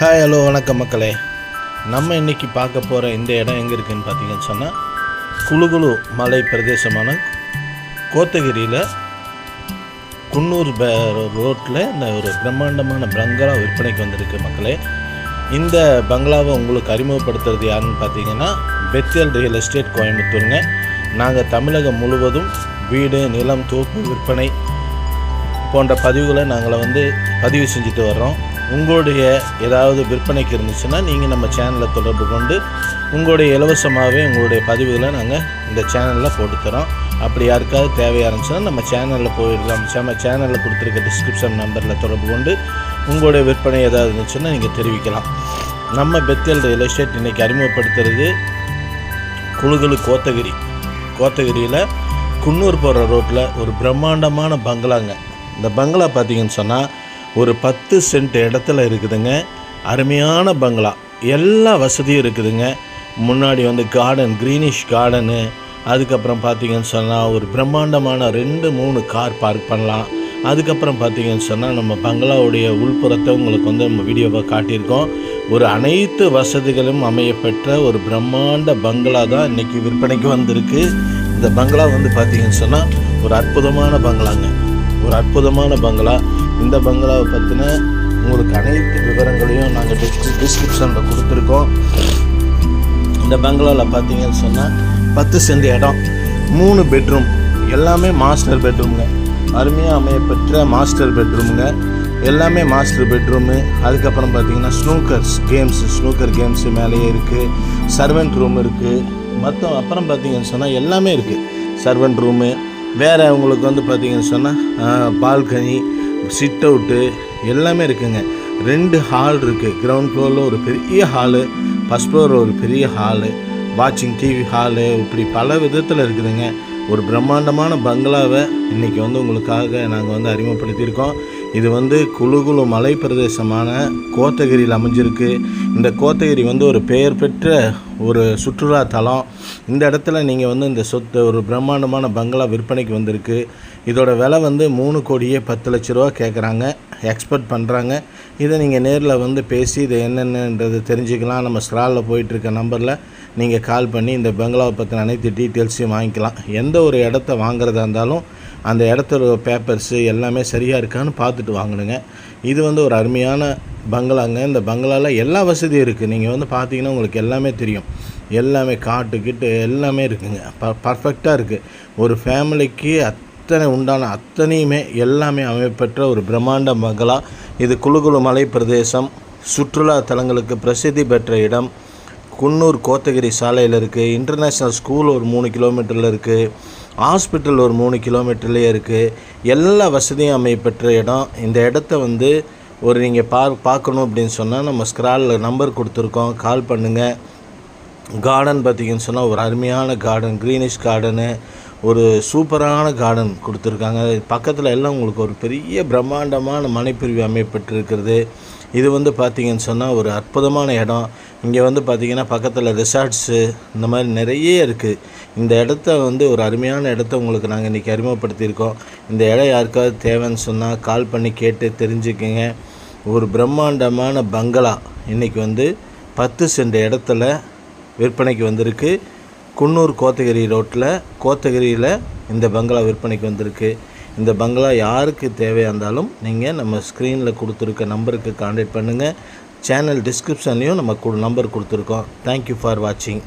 Hi hello வணக்கம் மக்களே. நம்ம இன்னைக்கு பார்க்க போகிற இந்த இடம் எங்கே இருக்குன்னு பார்த்தீங்கன்னு சொன்னால் குழுகுழு மலை பிரதேசமான கோத்தகிரியில் குன்னூர் பே ரோட்டில் இந்த ஒரு பிரம்மாண்டமான பங்களா விற்பனைக்கு வந்திருக்கு மக்களே. இந்த பங்களாவை உங்களுக்கு அறிமுகப்படுத்துறது யாருன்னு பார்த்தீங்கன்னா பெத்தியல் ரியல் எஸ்டேட் கோயம்புத்தூருங்க. நாங்கள் தமிழகம் முழுவதும் வீடு நிலம் தோப்பு விற்பனை போன்ற பதிவுகளை நாங்கள் வந்து பதிவு செஞ்சுட்டு வர்றோம். உங்களுடைய ஏதாவது விற்பனைக்கு இருந்துச்சுன்னா நீங்கள் நம்ம சேனலை தொடர்பு கொண்டு உங்களுடைய இலவசமாகவே உங்களுடைய பதிவுகளை நாங்கள் இந்த சேனலில் போட்டுத்தரோம். அப்படி யாருக்காவது தேவையாக இருந்துச்சுன்னா நம்ம சேனலில் போயிடலாம். நம்ம சேனலில் கொடுத்துருக்க டிஸ்கிரிப்ஷன் நம்பரில் தொடர்பு கொண்டு உங்களுடைய விற்பனை ஏதாவது இருந்துச்சுன்னா நீங்கள் தெரிவிக்கலாம். நம்ம பெத்தல் ரியல் எஸ்டேட் இன்றைக்கி அறிமுகப்படுத்துறது குழுகுலு கோத்தகிரி. கோத்தகிரியில் குன்னூர் போகிற ரோட்டில் ஒரு பிரம்மாண்டமான பங்களாங்க. இந்த பங்களா பார்த்தீங்கன்னு சொன்னால் ஒரு பத்து சென்ட் இடத்துல இருக்குதுங்க. அருமையான பங்களா. எல்லா வசதியும் இருக்குதுங்க. முன்னாடி வந்து கார்டன் க்ரீனிஷ் கார்டனு அதுக்கப்புறம் பார்த்தீங்கன்னு சொன்னால் ஒரு பிரம்மாண்டமான ரெண்டு மூணு கார் பார்க் பண்ணலாம். அதுக்கப்புறம் பார்த்தீங்கன்னு சொன்னால் நம்ம பங்களாவுடைய உள்புறத்தை உங்களுக்கு வந்து நம்ம வீடியோவை காட்டியிருக்கோம். ஒரு அனைத்து வசதிகளும் அமையப்பெற்ற ஒரு பிரம்மாண்ட பங்களா தான் இன்றைக்கி விற்பனைக்கு வந்திருக்கு. இந்த பங்களா வந்து பார்த்தீங்கன்னு சொன்னால் ஒரு அற்புதமான பங்களாங்க. ஒரு அற்புதமான பங்களா. இந்த பங்களாவை பற்றின உங்களுக்கு அனைத்து விவரங்களையும் நாங்கள் டிஸ்கிரி டிஸ்கிரிப்ஷனில் கொடுத்துருக்கோம். இந்த பங்களாவில் பார்த்தீங்கன்னு சொன்னால் பத்து சென்ட் இடம் மூணு பெட்ரூம் எல்லாமே மாஸ்டர் பெட்ரூம்ங்க அருமையாக அமையப்பெற்ற மாஸ்டர் பெட்ரூமுங்க எல்லாமே மாஸ்டர் பெட்ரூமு அதுக்கப்புறம் பார்த்தீங்கன்னா ஸ்னூக்கர்ஸ் கேம்ஸு ஸ்னூக்கர் கேம்ஸு மேலேயே இருக்குது சர்வெண்ட் ரூம் இருக்குது மற்ற அப்புறம் பார்த்தீங்கன்னு சொன்னால் எல்லாமே இருக்குது சர்வெண்ட் ரூமு வேறு உங்களுக்கு வந்து பார்த்திங்கன்னு சொன்னால் பால்கனி சிட் அவுட்டு எல்லாமே இருக்குங்க. ரெண்டு ஹால் இருக்குது கிரவுண்ட் ஃப்ளோரில் ஒரு பெரிய ஹாலு ஃபஸ்ட் ஃப்ளோரில் ஒரு பெரிய ஹாலு வாட்சிங் டிவி ஹாலு இப்படி பல விதத்தில் இருக்குதுங்க. ஒரு பிரம்மாண்டமான பங்களாவை இன்றைக்கி வந்து உங்களுக்காக நாங்கள் வந்து அறிமுகப்படுத்தியிருக்கோம். இது வந்து குழுகுழு மலை பிரதேசமான கோத்தகிரியில் அமைஞ்சிருக்கு. இந்த கோத்தகிரி வந்து ஒரு பெயர் பெற்ற ஒரு சுற்றுலா தலம். இந்த இடத்துல நீங்கள் வந்து இந்த சொத்து ஒரு பிரம்மாண்டமான பங்களா விற்பனைக்கு வந்திருக்கு. இதோட விலை வந்து மூணு கோடியே பத்து லட்ச ரூபா கேட்குறாங்க எக்ஸ்பெக்ட் பண்ணுறாங்க இதை நீங்கள் நேரில் வந்து பேசி இது என்னென்னன்றது தெரிஞ்சுக்கலாம். நம்ம ஸ்க்ராலில் போயிட்டுருக்க நம்பரில் நீங்கள் கால் பண்ணி இந்த பங்களாவை பற்றின அனைத்து டீட்டெயில்ஸையும் வாங்கிக்கலாம். எந்த ஒரு இடத்த வாங்குறதா இருந்தாலும் அந்த இடத்துல பேப்பர்ஸு எல்லாமே சரியாக இருக்கான்னு பார்த்துட்டு வாங்கணுங்க இது வந்து ஒரு அருமையான பங்களாங்க. இந்த பங்களாவில் எல்லா வசதியும் இருக்குது நீங்கள் வந்து பார்த்தீங்கன்னா உங்களுக்கு எல்லாமே தெரியும். எல்லாமே காட்டுக்கிட்டு எல்லாமே இருக்குங்க. ப பர்ஃபெக்டாக இருக்குது ஒரு ஃபேமிலிக்கு அத்தனை உண்டான அத்தனையுமே எல்லாமே அமைப்பெற்ற ஒரு பிரம்மாண்ட பங்களா. இது குழுகுழு மலை பிரதேசம். சுற்றுலா தலங்களுக்கு பிரசித்தி பெற்ற இடம். குன்னூர் கோத்தகிரி சாலையில் இருக்குது இன்டர்நேஷ்னல் ஸ்கூல் ஒரு மூணு கிலோமீட்டரில் இருக்குது ஹாஸ்பிட்டல் ஒரு மூணு கிலோமீட்டர்லேயே இருக்குது எல்லா வசதியும் அமைப்பெற்ற இடம். இந்த இடத்த வந்து ஒரு நீங்கள் பா பார்க்கணும் அப்படின்னு சொன்னால் நம்ம ஸ்க்ராலில் நம்பர் கொடுத்துருக்கோம். கால் பண்ணுங்கள் கார்டன் பார்த்திங்கன்னு சொன்னால் ஒரு அருமையான கார்டன் க்ரீனிஷ் கார்டனு ஒரு சூப்பரான கார்டன் கொடுத்துருக்காங்க. பக்கத்தில் எல்லாம் உங்களுக்கு ஒரு பெரிய பிரம்மாண்டமான மனைப்பிரிவு அமைப்பட்டிருக்கிறது இது வந்து பார்த்திங்கன்னு சொன்னால் ஒரு அற்புதமான இடம். இங்கே வந்து பார்த்திங்கன்னா பக்கத்தில் ரிசார்ட்ஸு இந்த மாதிரி நிறைய இருக்குது இந்த இடத்த வந்து ஒரு அருமையான இடத்த உங்களுக்கு நாங்கள் இன்றைக்கி அறிமுகப்படுத்தியிருக்கோம். இந்த இடம் யாருக்காவது தேவைன்னு சொன்னால் கால் பண்ணி கேட்டு தெரிஞ்சுக்கங்க. ஒரு பிரம்மாண்டமான பங்களா இன்றைக்கி வந்து பத்து சென்ட் இடத்துல விற்பனைக்கு வந்திருக்கு. குன்னூர் கோத்தகிரி ரோட்டில் கோத்தகிரியில் இந்த பங்களா விற்பனைக்கு வந்திருக்கு. இந்த பங்களா யாருக்கு தேவையாக இருந்தாலும் நீங்கள் நம்ம ஸ்க்ரீனில் கொடுத்துருக்க நம்பருக்கு காண்டாக்ட் பண்ணுங்கள் சேனல் டிஸ்கிரிப்ஷன்லேயும் நம்ம நம்பர் கொடுத்துருக்கோம். தேங்க்யூ ஃபார் வாட்சிங்